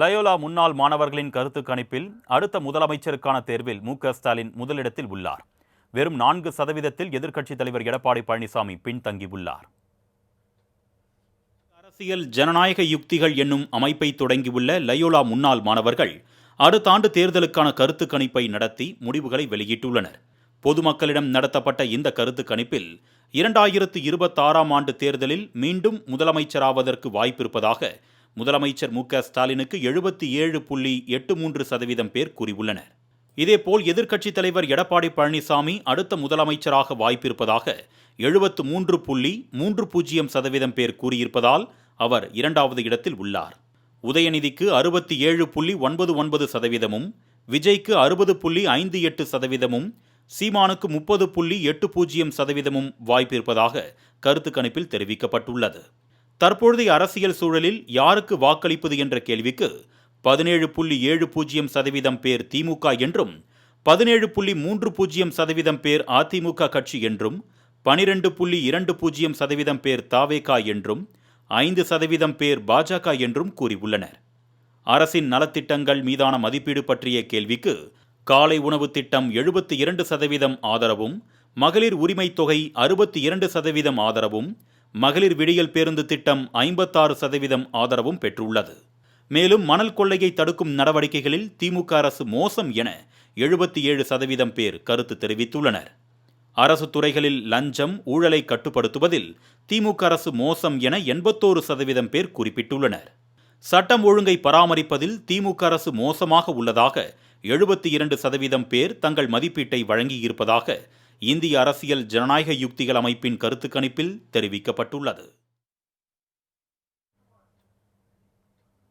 Loyola முன்னாள் மாணவர்களின் கருத்து கணிப்பில் அடுத்த முதலமைச்சருக்கான தேர்வில் மு ஸ்டாலின் முதலிடத்தில் உள்ளார். வெறும் நான்கு சதவீதத்தில் எதிர்க்கட்சித் தலைவர் எடப்பாடி பழனிசாமி பின்தங்கியுள்ளார். அரசியல் ஜனநாயக யுக்திகள் என்னும் அமைப்பை தொடங்கியுள்ள லயோலா முன்னாள் மாணவர்கள் அடுத்த ஆண்டு தேர்தலுக்கான கருத்து கணிப்பை நடத்தி முடிவுகளை வெளியிட்டுள்ளனர். பொதுமக்களிடம் நடத்தப்பட்ட இந்த கருத்து கணிப்பில் இரண்டாயிரத்து இருபத்தாறாம் ஆண்டு தேர்தலில் மீண்டும் முதலமைச்சராவதற்கு வாய்ப்பிருப்பதாக முதலமைச்சர் மு க ஸ்டாலினுக்கு எழுபத்தி ஏழு புள்ளி எட்டு மூன்று சதவீதம் பேர் கூறியுள்ளனர். இதேபோல் எதிர்க்கட்சித் தலைவர் எடப்பாடி பழனிசாமி அடுத்த முதலமைச்சராக வாய்ப்பிருப்பதாக எழுபத்து மூன்று புள்ளி மூன்று பூஜ்ஜியம் சதவீதம் பேர் கூறியிருப்பதால் அவர் இரண்டாவது இடத்தில் உள்ளார். உதயநிதிக்கு அறுபத்தி ஏழு புள்ளி ஒன்பது ஒன்பது சதவீதமும் விஜய்க்கு அறுபது புள்ளி ஐந்து எட்டு சதவீதமும் சீமானுக்கு முப்பது புள்ளி எட்டு பூஜ்ஜியம் சதவீதமும் வாய்ப்பிருப்பதாக கருத்து கணிப்பில் தெரிவிக்கப்பட்டுள்ளது. தற்பொழுதைய அரசியல் சூழலில் யாருக்கு வாக்களிப்பது என்ற கேள்விக்கு பதினேழு புள்ளி ஏழு பூஜ்ஜியம் சதவீதம் பேர் திமுக என்றும் பதினேழு புள்ளி மூன்று பூஜ்ஜியம் சதவீதம் பேர் அதிமுக கட்சி என்றும் பனிரெண்டு புள்ளி இரண்டு பூஜ்ஜியம் சதவீதம் பேர் தாவேகா என்றும் ஐந்து சதவீதம் பேர் பாஜக என்றும் கூறியுள்ளனர். அரசின் நலத்திட்டங்கள் மீதான மதிப்பீடு பற்றிய கேள்விக்கு காலை உணவு திட்டம் எழுபத்தி இரண்டு சதவீதம் ஆதரவும் மகளிர் உரிமை தொகை அறுபத்தி இரண்டு சதவீதம் ஆதரவும் மகளிர் விடியல் பேருந்து திட்டம் ஐம்பத்தாறு சதவீதம் ஆதரவும் பெற்றுள்ளது. மேலும் மணல் கொள்ளையை தடுக்கும் நடவடிக்கைகளில் திமுக அரசு மோசம் என எழுபத்தி ஏழு சதவீதம் பேர் கருத்து தெரிவித்துள்ளனர். அரசு துறைகளில் லஞ்சம் ஊழலை கட்டுப்படுத்துவதில் திமுக அரசு மோசம் என எண்பத்தோரு சதவீதம் பேர் குறிப்பிட்டுள்ளனர். சட்டம் ஒழுங்கை பராமரிப்பதில் திமுக அரசு மோசமாக உள்ளதாக எழுபத்தி இரண்டு சதவீதம் பேர் தங்கள் மதிப்பீட்டை வழங்கியிருப்பதாக இந்திய அரசியல் ஜனநாயக யுக்திகள் அமைப்பின் கருத்து கணிப்பில் தெரிவிக்கப்பட்டுள்ளது.